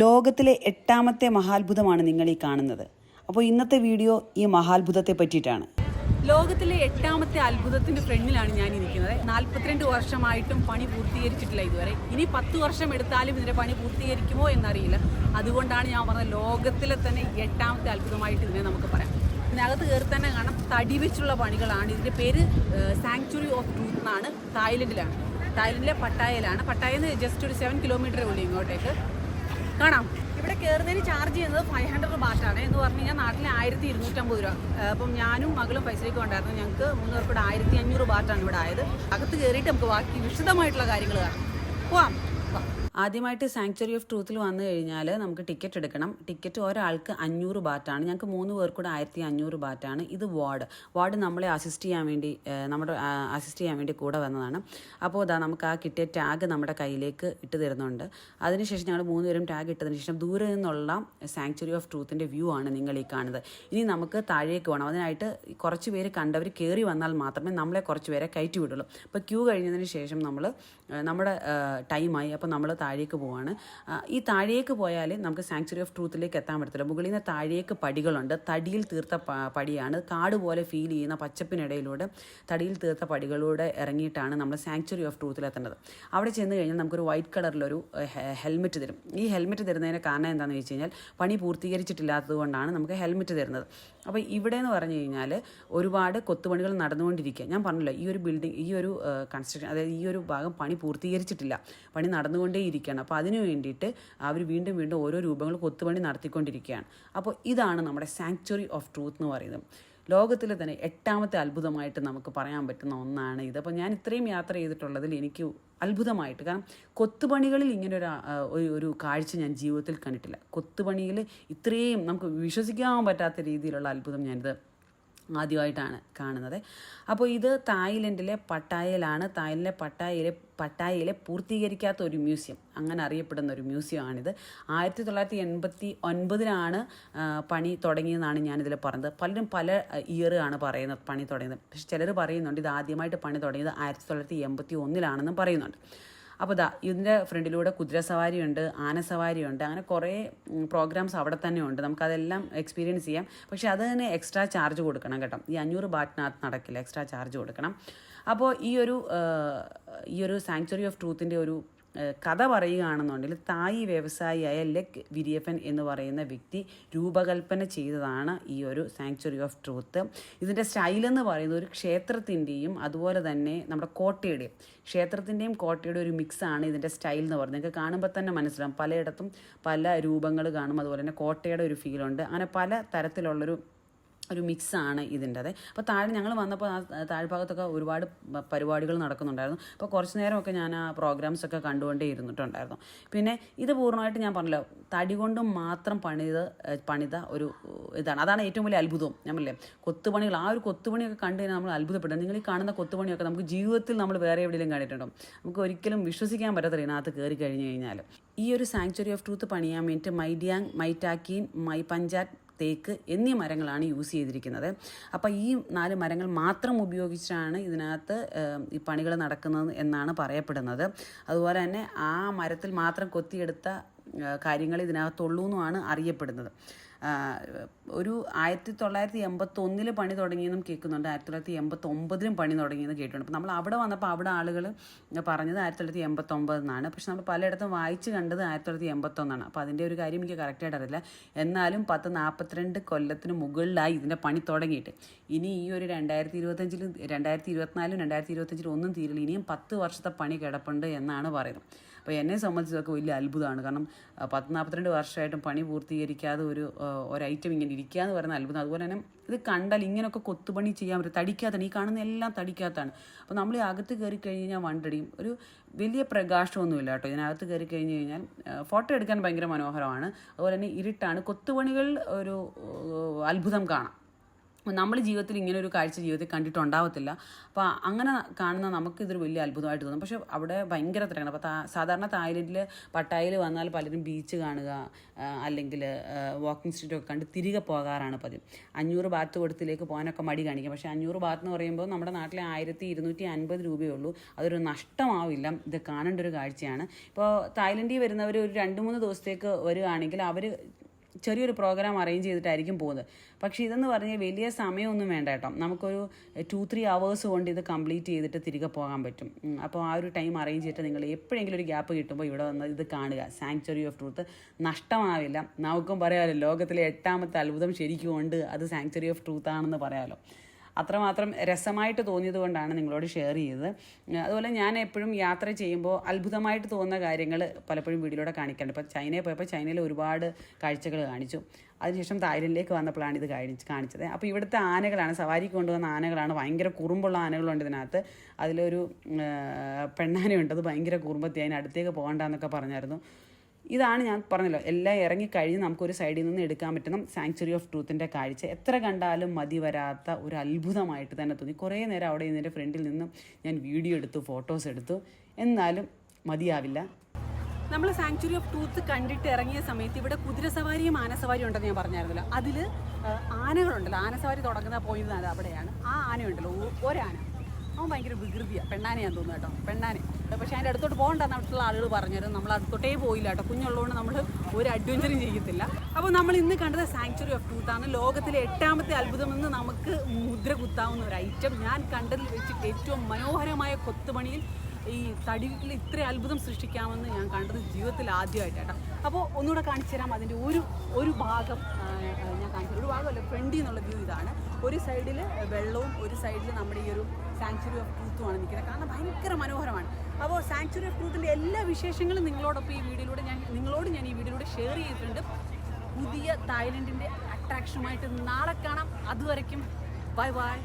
ലോകത്തിലെ എട്ടാമത്തെ മഹാത്ഭുതമാണ് നിങ്ങൾ ഈ കാണുന്നത്. അപ്പോൾ ഇന്നത്തെ വീഡിയോ ഈ മഹാത്ഭുതത്തെ പറ്റിയിട്ടാണ്. ലോകത്തിലെ എട്ടാമത്തെ അത്ഭുതത്തിന്റെ ഫ്രണ്ടിലാണ് ഞാൻ ഇരിക്കുന്നത് നാൽപ്പത്തിരണ്ട് വർഷമായിട്ടും പണി പൂർത്തീകരിച്ചിട്ടില്ല ഇതുവരെ. ഇനി പത്ത് വർഷം എടുത്താലും ഇതിന്റെ പണി പൂർത്തീകരിക്കുമോ എന്നറിയില്ല. അതുകൊണ്ടാണ് ഞാൻ പറഞ്ഞത് ലോകത്തിലെ തന്നെ എട്ടാമത്തെ അത്ഭുതമായിട്ട് ഇതിനെ നമുക്ക് പറയാം. ഇതിനകത്ത് കയറി തന്നെ കാണാം. തടി വെച്ചുള്ള പണികളാണ്. ഇതിന്റെ പേര് സാങ്ച്വറി ഓഫ് ട്രൂത്ത് എന്നാണ്. തായ്ലൻഡിലാണ്. തായ്ലൻഡിലെ പട്ടായയിലാണ്. പട്ടായെന്ന് ജസ്റ്റ് ഒരു സെവൻ കിലോമീറ്റർ ഉള്ളൂ ഇങ്ങോട്ടേക്ക്. കാണാം. ഇവിടെ കയറുന്നതിന് ചാർജ് ചെയ്യുന്നത് ഫൈവ് ഹൺഡ്രഡ് ബാറ്റാണ് എന്ന് പറഞ്ഞു കഴിഞ്ഞാൽ നാട്ടിലെ ആയിരത്തി ഇരുന്നൂറ്റമ്പത് രൂപ. അപ്പം ഞാനും മകളും പൈസയ്ക്ക് ഉണ്ടായിരുന്നു ഞങ്ങൾക്ക് മൂന്ന് പേർക്ക് ഇവിടെ ആയിരത്തി അഞ്ഞൂറ് ബാറ്റാണ് ഇവിടെ ആയത്. അകത്ത് കയറിയിട്ട് നമുക്ക് ബാക്കി വിശദമായിട്ടുള്ള കാര്യങ്ങൾ കാണാം. പോവാം. ആദ്യമായിട്ട് സാങ്ച്വറി ഓഫ് ട്രൂത്തിൽ വന്നു കഴിഞ്ഞാൽ നമുക്ക് ടിക്കറ്റ് എടുക്കണം. ടിക്കറ്റ് ഒരാൾക്ക് അഞ്ഞൂറ് ബാറ്റാണ് ഞങ്ങൾക്ക് മൂന്ന് പേർക്കൂടെ ആയിരത്തി അഞ്ഞൂറ് ബാറ്റാണ് ഇത് വാർഡ് വാർഡ് നമ്മളെ അസിസ്റ്റ് ചെയ്യാൻ വേണ്ടി നമ്മുടെ അസിസ്റ്റ് ചെയ്യാൻ വേണ്ടി കൂടെ വന്നതാണ്. അപ്പോൾ ഇതാ നമുക്ക് ആ കിട്ടിയ ടാഗ് നമ്മുടെ കയ്യിലേക്ക് ഇട്ട് തരുന്നുണ്ട്. അതിനുശേഷം ഞങ്ങൾ മൂന്ന് മൂന്നുപേരും ടാഗ് ഇട്ടതിന് ശേഷം ദൂരെ നിന്നുള്ള സാങ്ച്വറി ഓഫ് ട്രൂത്തിന്റെ വ്യൂ ആണ് നിങ്ങൾ ഈ കാണുന്നത്. ഇനി നമുക്ക് താഴേക്ക് പോകണം അതിനായിട്ട് കുറച്ച് പേര് കണ്ടവർ കയറി വന്നാൽ മാത്രമേ നമ്മളെ കുറച്ച് പേരെ കയറ്റി വിടുള്ളൂ. അപ്പോൾ ക്യൂ കഴിഞ്ഞതിന് ശേഷം നമ്മൾ നമ്മുടെ ടൈമായി അപ്പോൾ നമ്മൾ താഴേക്ക് പോവാണ്. ഈ താഴേക്ക് പോയാൽ നമുക്ക് സാങ്ച്വറി ഓഫ് ട്രൂത്തിലേക്ക് എത്താൻ പറ്റത്തില്ല മുകളിൽ നിന്ന് താഴേക്ക് പടികളുണ്ട്. തടിയിൽ തീർത്ത പടിയാണ്. കാട് പോലെ ഫീൽ ചെയ്യുന്ന പച്ചപ്പിനിടയിലൂടെ തടിയിൽ തീർത്ത പടികളിലൂടെ ഇറങ്ങിയിട്ടാണ് നമ്മൾ സാങ്ച്വറി ഓഫ് ട്രൂത്തിൽ എത്തേണ്ടത്. അവിടെ ചെന്ന് കഴിഞ്ഞാൽ നമുക്കൊരു വൈറ്റ് കളറിലൊരു ഹെൽമെറ്റ് തരും. ഈ ഹെൽമെറ്റ് തരുന്നതിന് കാരണം എന്താണെന്ന് വെച്ച് കഴിഞ്ഞാൽ പണി പൂർത്തീകരിച്ചിട്ടില്ലാത്തത് കൊണ്ടാണ് നമുക്ക് ഹെൽമെറ്റ് തരുന്നത്. അപ്പോൾ ഇവിടെ എന്ന് പറഞ്ഞു കഴിഞ്ഞാൽ ഒരുപാട് കൊത്തുപണികൾ നടന്നുകൊണ്ടിരിക്കുക. ഞാൻ പറഞ്ഞല്ലോ ഈ ഒരു ബിൽഡിംഗ് ഈ ഒരു കൺസ്ട്രക്ഷൻ അതായത് ഈ ഒരു ഭാഗം പണി പൂർത്തീകരിച്ചിട്ടില്ല. പണി നടന്നുകൊണ്ടേയിരിക്കുകയാണ് അപ്പോൾ അതിനു വേണ്ടിയിട്ട് അവർ വീണ്ടും വീണ്ടും ഓരോ രൂപങ്ങൾ കൊത്തുപണി നടത്തിക്കൊണ്ടിരിക്കുകയാണ്. അപ്പോൾ ഇതാണ് നമ്മുടെ സാങ്ച്വറി ഓഫ് ട്രൂത്ത് എന്ന് പറയുന്നത്. ലോകത്തിലെ തന്നെ എട്ടാമത്തെ അത്ഭുതമായിട്ട് നമുക്ക് പറയാൻ പറ്റുന്ന ഒന്നാണ് ഇത്. അപ്പോൾ ഞാൻ ഇത്രയും യാത്ര ചെയ്തിട്ടുള്ളതിൽ എനിക്ക് അത്ഭുതമായിട്ട് കാരണം കൊത്തുപണികളിൽ ഇങ്ങനൊരു ഒരു ഒരു കാഴ്ച ഞാൻ ജീവിതത്തിൽ കണ്ടിട്ടില്ല. കൊത്തുപണിയിൽ ഇത്രയും നമുക്ക് വിശ്വസിക്കാൻ പറ്റാത്ത രീതിയിലുള്ള അത്ഭുതം ഞാനിത് ആദ്യമായിട്ടാണ് കാണുന്നത്. അപ്പോൾ ഇത് തായ്ലൻഡിലെ പട്ടായയിലാണ്. തായ്ലൻഡിലെ പട്ടായയിലെ പട്ടായയിലെ പൂർത്തീകരിക്കാത്ത ഒരു മ്യൂസിയം. അങ്ങനെ അറിയപ്പെടുന്ന ഒരു മ്യൂസിയമാണിത്. ആയിരത്തി തൊള്ളായിരത്തി എൺപത്തി ഒൻപതിലാണ് പണി തുടങ്ങിയെന്നാണ് ഞാനിതിൽ പറഞ്ഞത്. പലരും പല ഇയർ ആണ് പറയുന്നത് പണി തുടങ്ങിയത്. പക്ഷെ ചിലർ പറയുന്നുണ്ട് ഇത് ആദ്യമായിട്ട് പണി തുടങ്ങിയത് ആയിരത്തി തൊള്ളായിരത്തി എൺപത്തി ഒന്നിലാണെന്നും പറയുന്നുണ്ട്. അപ്പോൾ ദാ ഇതിന്റെ ഫ്രണ്ടിലൂടെ കുതിര സവാരിയുണ്ട് ആന സവാരിയുണ്ട് അങ്ങനെ കുറേ പ്രോഗ്രാംസ് അവിടെ തന്നെ ഉണ്ട്. നമുക്കതെല്ലാം എക്സ്പീരിയൻസ് ചെയ്യാം. പക്ഷേ അത് തന്നെ എക്സ്ട്രാ ചാർജ് കൊടുക്കണം കേട്ടോ. ഈ അഞ്ഞൂറ് ബാറ്റിനകത്ത് നടക്കില്ല എക്സ്ട്രാ ചാർജ് കൊടുക്കണം. അപ്പോൾ ഈ ഒരു ഈ ഒരു സാങ്ച്വറി ഓഫ് ട്രൂത്തിന്റെ ഒരു കഥ പറയുകയാണെന്നുണ്ടെങ്കിൽ തായി വ്യവസായിയായ ലെക് വിരിയപ്പൻ എന്ന് പറയുന്ന വ്യക്തി രൂപകൽപ്പന ചെയ്തതാണ് ഈ ഒരു സാങ്ച്വറി ഓഫ് ട്രൂത്ത് ഇതിന്റെ സ്റ്റൈലെന്ന് പറയുന്നത് ഒരു ക്ഷേത്രത്തിന്റെയും അതുപോലെ തന്നെ നമ്മുടെ കോട്ടയുടെയും ക്ഷേത്രത്തിന്റെയും കോട്ടയുടെ ഒരു മിക്സാണ് ഇതിന്റെ സ്റ്റൈൽ എന്ന് പറയുന്നത്. നിങ്ങൾക്ക് കാണുമ്പോൾ തന്നെ മനസ്സിലാവും. പലയിടത്തും പല രൂപങ്ങൾ കാണും. അതുപോലെ തന്നെ കോട്ടയുടെ ഒരു ഫീലുണ്ട് അങ്ങനെ പല തരത്തിലുള്ളൊരു ഒരു മിക്സാണ് ഇതിന്റെത്. അപ്പോൾ താഴെ ഞങ്ങൾ വന്നപ്പോൾ ആ താഴ്ഭാഗത്തൊക്കെ ഒരുപാട് പരിപാടികൾ നടക്കുന്നുണ്ടായിരുന്നു. അപ്പോൾ കുറച്ച് നേരമൊക്കെ ഞാൻ ആ പ്രോഗ്രാംസ് ഒക്കെ കണ്ടുകൊണ്ടേ ഇരുന്നിട്ടുണ്ടായിരുന്നു. പിന്നെ ഇത് പൂർണമായിട്ട് ഞാൻ പറഞ്ഞല്ലോ തടി കൊണ്ട് മാത്രം പണിത് പണിത ഒരു ഇതാണ്. അതാണ് ഏറ്റവും വലിയ അത്ഭുതം ഞാൻ പറഞ്ഞില്ലേ കൊത്തുപണികൾ ആ ഒരു കൊത്തുപണിയൊക്കെ കണ്ടു കഴിഞ്ഞാൽ നമ്മൾ അത്ഭുതപ്പെടും. നിങ്ങൾ ഈ കാണുന്ന കൊത്തുപണിയൊക്കെ നമുക്ക് ജീവിതത്തിൽ നമ്മൾ വേറെ എവിടെയെങ്കിലും കണ്ടിട്ടുണ്ടോ? നമുക്ക് ഒരിക്കലും വിശ്വസിക്കാൻ പറ്റത്തില്ല ഇതിനകത്ത് കയറി കഴിഞ്ഞ് കഴിഞ്ഞാൽ. ഈ ഒരു സാങ്ച്വറി ഓഫ് ട്രൂത്ത് പണിയാൻ വേണ്ടിയിട്ട് മൈഡിയാങ് മൈറ്റാക്കീൻ മൈ പഞ്ചാറ്റ് തേക്ക് എന്നീ മരങ്ങളാണ് യൂസ് ചെയ്തിരിക്കുന്നത്. അപ്പോൾ ഈ നാല് മരങ്ങൾ മാത്രം ഉപയോഗിച്ചാണ് ഇതിനകത്ത് ഈ പണികൾ നടക്കുന്നത് എന്നാണ് പറയപ്പെടുന്നത്. അതുപോലെ തന്നെ ആ മരത്തിൽ മാത്രം കൊത്തിയെടുത്ത കാര്യങ്ങൾ ഇതിനകത്തുള്ളൂ എന്നുമാണ് അറിയപ്പെടുന്നത്. ഒരു ആയിരത്തി തൊള്ളായിരത്തി എൺപത്തി ഒന്നിൽ പണി തുടങ്ങിയെന്നും കേൾക്കുന്നുണ്ട്. ആയിരത്തി തൊള്ളായിരത്തി എൺപത്തി ഒമ്പതിലും പണി തുടങ്ങിയെന്ന് കേട്ടിട്ടുണ്ട്. അപ്പോൾ നമ്മൾ അവിടെ വന്നപ്പോൾ അവിടെ ആളുകൾ പറഞ്ഞത് ആയിരത്തി തൊള്ളായിരത്തി എൺപത്തി ഒമ്പതെന്നാണ് പക്ഷെ നമ്മൾ പലയിടത്തും വായിച്ച് കണ്ടത് ആയിരത്തി തൊള്ളായിരത്തി എൺപത്തൊന്നാണ് അപ്പോൾ അതിന്റെ ഒരു കാര്യം എനിക്ക് കറക്റ്റായിട്ട് അറിയില്ല. എന്നാലും പത്ത് നാൽപ്പത്തിരണ്ട് കൊല്ലത്തിന് മുകളിലായി ഇതിന്റെ പണി തുടങ്ങിയിട്ട്. ഇനി ഈ ഒരു രണ്ടായിരത്തി ഇരുപത്തഞ്ചിലും രണ്ടായിരത്തി ഇരുപത്തിനാലും രണ്ടായിരത്തി ഇരുപത്തഞ്ചിലും ഒന്നും തീരില്ല. ഇനിയും പത്ത് വർഷത്തെ പണി കിടപ്പുണ്ട് എന്നാണ് പറയുന്നത്. അപ്പോൾ എന്നെ സംബന്ധിച്ചതൊക്കെ വലിയ അത്ഭുതമാണ്. കാരണം പത്ത് നാൽപ്പത്തിരണ്ട് വർഷമായിട്ടും പണി പൂർത്തീകരിക്കാതെ ഒരു ഒരു ഐറ്റം ഇങ്ങനെ ഇരിക്കുക എന്ന് പറയുന്ന അത്ഭുതം. അതുപോലെ തന്നെ ഇത് കണ്ടാൽ ഇങ്ങനെയൊക്കെ കൊത്തുപണി ചെയ്യാൻ പറ്റും. തടിക്കാത്താണ് ഈ കാണുന്ന എല്ലാം തടിക്കാത്താണ് അപ്പോൾ നമ്മൾ ഈ അകത്ത് കയറി കഴിഞ്ഞ് കഴിഞ്ഞാൽ വണ്ടടിയും ഒരു വലിയ പ്രകാശമൊന്നുമില്ല കേട്ടോ. ഇതിനകത്ത് കയറി കഴിഞ്ഞ് കഴിഞ്ഞാൽ ഫോട്ടോ എടുക്കാൻ ഭയങ്കര മനോഹരമാണ്. അതുപോലെ തന്നെ ഇരുട്ടാണ്. കൊത്തുപണികൾ ഒരു അത്ഭുതം കാണാം. നമ്മൾ ജീവിതത്തിൽ ഇങ്ങനെ ഒരു കാഴ്ച ജീവിതത്തിൽ കണ്ടിട്ടുണ്ടാവത്തില്ല. അപ്പോൾ അങ്ങനെ കാണുന്ന നമുക്ക് ഇതൊരു വലിയ അത്ഭുതമായിട്ട് തോന്നും. പക്ഷേ അവിടെ ഭയങ്കര തിരക്കാണ്. അപ്പോൾ സാധാരണ തായ്ലൻഡിൽ പട്ടായിൽ വന്നാൽ പലരും ബീച്ച് കാണുക അല്ലെങ്കിൽ വാക്കിംഗ് സ്ട്രീറ്റൊക്കെ കണ്ട് തിരികെ പോകാറാണ് പതിവ്. അഞ്ഞൂറ് ബാത്ത് കൊടുത്തിലേക്ക് പോകാനൊക്കെ മടി കാണിക്കും. പക്ഷേ അഞ്ഞൂറ് ബാത്ത് എന്ന് പറയുമ്പോൾ നമ്മുടെ നാട്ടിലെ ആയിരത്തി ഇരുന്നൂറ്റി അൻപത് രൂപയേ ഉള്ളൂ. അതൊരു നഷ്ടമാവില്ല. ഇത് കാണേണ്ട ഒരു കാഴ്ചയാണ്. ഇപ്പോൾ തായ്ലൻഡിൽ വരുന്നവർ ഒരു രണ്ട് മൂന്ന് ദിവസത്തേക്ക് വരികയാണെങ്കിൽ അവർ ചെറിയൊരു പ്രോഗ്രാം അറേഞ്ച് ചെയ്തിട്ടായിരിക്കും പോകുന്നത്. പക്ഷേ ഇതെന്ന് പറഞ്ഞാൽ വലിയ സമയമൊന്നും വേണ്ട കേട്ടോ. നമുക്കൊരു ടു ത്രീ അവേഴ്സ് കൊണ്ട് ഇത് കംപ്ലീറ്റ് ചെയ്തിട്ട് തിരികെ പോകാൻ പറ്റും. അപ്പോൾ ആ ഒരു ടൈം അറേഞ്ച് ചെയ്തിട്ട് നിങ്ങൾ എപ്പോഴെങ്കിലും ഒരു ഗ്യാപ്പ് കിട്ടുമ്പോൾ ഇവിടെ വന്ന് ഇത് കാണുക. സാങ്ച്വറി ഓഫ് ട്രൂത്ത് നഷ്ടമാവില്ല. നമുക്കും പറയാമല്ലോ ലോകത്തിലെ എട്ടാമത്തെ അത്ഭുതം ശരിക്കും ഉണ്ട്. അത് സാങ്ച്വറി ഓഫ് ട്രൂത്ത് ആണെന്ന് പറയാമല്ലോ അത്രമാത്രം രസമായിട്ട് തോന്നിയത് കൊണ്ടാണ് നിങ്ങളോട് ഷെയർ ചെയ്തത്. അതുപോലെ ഞാൻ എപ്പോഴും യാത്ര ചെയ്യുമ്പോൾ അത്ഭുതമായിട്ട് തോന്നുന്ന കാര്യങ്ങൾ പലപ്പോഴും വീഡിയോയിലൂടെ കാണിക്കാറുണ്ട്. ഇപ്പോൾ ചൈനയിൽ പോയപ്പോൾ ചൈനയിൽ ഒരുപാട് കാഴ്ചകൾ കാണിച്ചു. അതിനുശേഷം തായ്ലൻഡിലേക്ക് വന്നപ്പോഴാണ് ഇത് കാണിച്ച് കാണിച്ചത്. അപ്പോൾ ഇവിടുത്തെ ആനകളാണ് സവാരിക്ക് കൊണ്ടുവന്ന ആനകളാണ്. ഭയങ്കര കുറുമ്പുള്ള ആനകളുണ്ട് ഇതിനകത്ത്. അതിലൊരു പെണ്ണാനയുണ്ട്. അത് ഭയങ്കര കുറുമ്പത്തി അതിന് അടുത്തേക്ക് പോകണ്ടെന്നൊക്കെ പറഞ്ഞായിരുന്നു. ഇതാണ് ഞാൻ പറഞ്ഞല്ലോ എല്ലാം ഇറങ്ങി കഴിഞ്ഞ് നമുക്കൊരു സൈഡിൽ നിന്ന് എടുക്കാൻ പറ്റണം സാങ്ച്വറി ഓഫ് ട്രൂത്തിന്റെ കാഴ്ച. എത്ര കണ്ടാലും മതി വരാത്ത ഒരു അത്ഭുതമായിട്ട് തന്നെ തോന്നി. കുറേ നേരം അവിടെ ഇതിന്റെ ഫ്രണ്ടിൽ നിന്നും ഞാൻ വീഡിയോ എടുത്തു ഫോട്ടോസ് എടുത്തു. എന്നാലും മതിയാവില്ല. നമ്മൾ സാങ്ച്വറി ഓഫ് ട്രൂത്ത് കണ്ടിട്ട് ഇറങ്ങിയ സമയത്ത് ഇവിടെ കുതിരസവാരിയും ആനസവാരിയും ഉണ്ടെന്ന് ഞാൻ പറഞ്ഞായിരുന്നല്ലോ. അതിൽ ആനകളുണ്ടല്ലോ. ആനസവാരി തുടങ്ങുന്ന പോയിന്റ് അവിടെയാണ്. ആ ആനയുണ്ടല്ലോ ഒരാന. അവൻ ഭയങ്കര വികൃതിയാണ് പെണ്ണാനയാന്ന് തോന്നുന്നു കേട്ടോ. പെണ്ണാനെ. പക്ഷേ അതിന്റെ അടുത്തോട്ട് പോകണ്ടെന്ന് അവിടുത്തെ ആളുകൾ പറഞ്ഞായിരുന്നു നമ്മൾ അടുത്തോട്ടേ പോയില്ല കേട്ടോ. കുഞ്ഞുള്ളതുകൊണ്ട് നമ്മൾ ഒരു അഡ്വഞ്ചറും ചെയ്യത്തില്ല. അപ്പോൾ നമ്മൾ ഇന്ന് കണ്ടത് സാങ്ച്വറി ഓഫ് ട്രൂത്താണ് ലോകത്തിലെ എട്ടാമത്തെ അത്ഭുതമെന്ന് നമുക്ക് മുദ്ര കുത്താവുന്ന ഒരു ഐറ്റം ഞാൻ കണ്ടതിൽ വെച്ചിട്ട് ഏറ്റവും മനോഹരമായ കൊത്തുപണിയിൽ ഈ തടിയിൽ ഇത്ര അത്ഭുതം സൃഷ്ടിക്കാമെന്ന് ഞാൻ കണ്ടത് ജീവിതത്തിൽ ആദ്യമായിട്ടാണ് അപ്പോൾ ഒന്നുകൂടെ കാണിച്ചു തരാം. അതിന്റെ ഒരു ഒരു ഭാഗം ഞാൻ കാണിച്ചു ഒരു ഭാഗമല്ല ഫ്രണ്ടിൽ നിന്നുള്ള വ്യൂ ഇതാണ്. ഒരു സൈഡിൽ വെള്ളവും ഒരു സൈഡിൽ നമ്മുടെ ഈ ഒരു സാങ്ച്വറി ഓഫ് ട്രൂത്തുമാണ് നിൽക്കുന്നത്. കാരണം ഭയങ്കര മനോഹരമാണ്. അപ്പോൾ സാങ്ച്വറി ഓഫ് ട്രൂത്തിന്റെ എല്ലാ വിശേഷങ്ങളും നിങ്ങളോടൊപ്പം ഈ വീഡിയോയിലൂടെ ഞാൻ നിങ്ങളോട് ഞാൻ ഈ വീഡിയോയിലൂടെ ഷെയർ ചെയ്തിട്ടുണ്ട്. പുതിയ തായ്ലൻഡിന്റെ അട്രാക്ഷനുമായിട്ട് നാളെ കാണാം. അതുവരയ്ക്കും ബൈ ബൈ